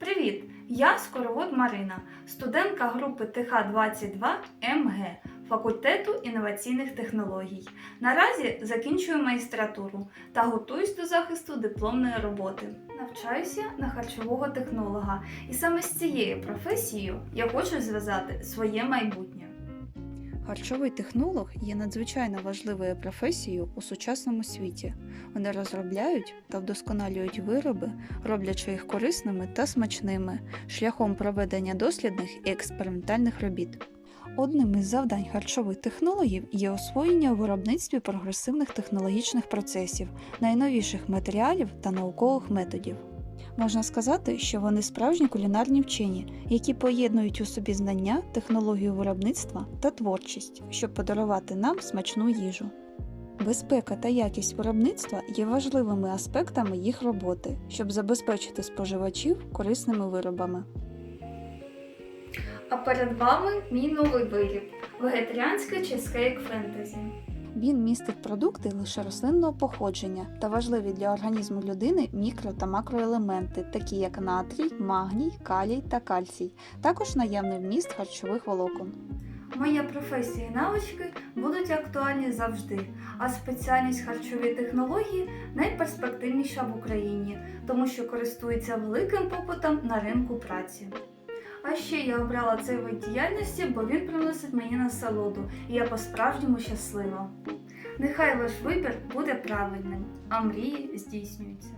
Привіт! Я скоровод Марина, студентка групи ТХ-22 МГ факультету інноваційних технологій. Наразі закінчую магістратуру та готуюсь до захисту дипломної роботи. Навчаюся на харчового технолога, і саме з цією професією я хочу зв'язати своє майбутнє. Харчовий технолог є надзвичайно важливою професією у сучасному світі. Вони розробляють та вдосконалюють вироби, роблячи їх корисними та смачними, шляхом проведення дослідних і експериментальних робіт. Одним із завдань харчових технологів є освоєння у виробництві прогресивних технологічних процесів, найновіших матеріалів та наукових методів. Можна сказати, що вони справжні кулінарні вчені, які поєднують у собі знання, технологію виробництва та творчість, щоб подарувати нам смачну їжу. Безпека та якість виробництва є важливими аспектами їх роботи, щоб забезпечити споживачів корисними виробами. А перед вами мій новий виріб вегетаріанський чизкейк фентезі. Він містить продукти лише рослинного походження та важливі для організму людини мікро та макроелементи, такі як натрій, магній, калій та кальцій, також наявний вміст харчових волокон. Моя професія і навички будуть актуальні завжди, а спеціальність харчові технології найперспективніша в Україні, тому що користується великим попитом на ринку праці. А ще я обрала цей вид діяльності, бо він приносить мені насолоду, і я по-справжньому щаслива. Нехай ваш вибір буде правильним, а мрії здійснюються.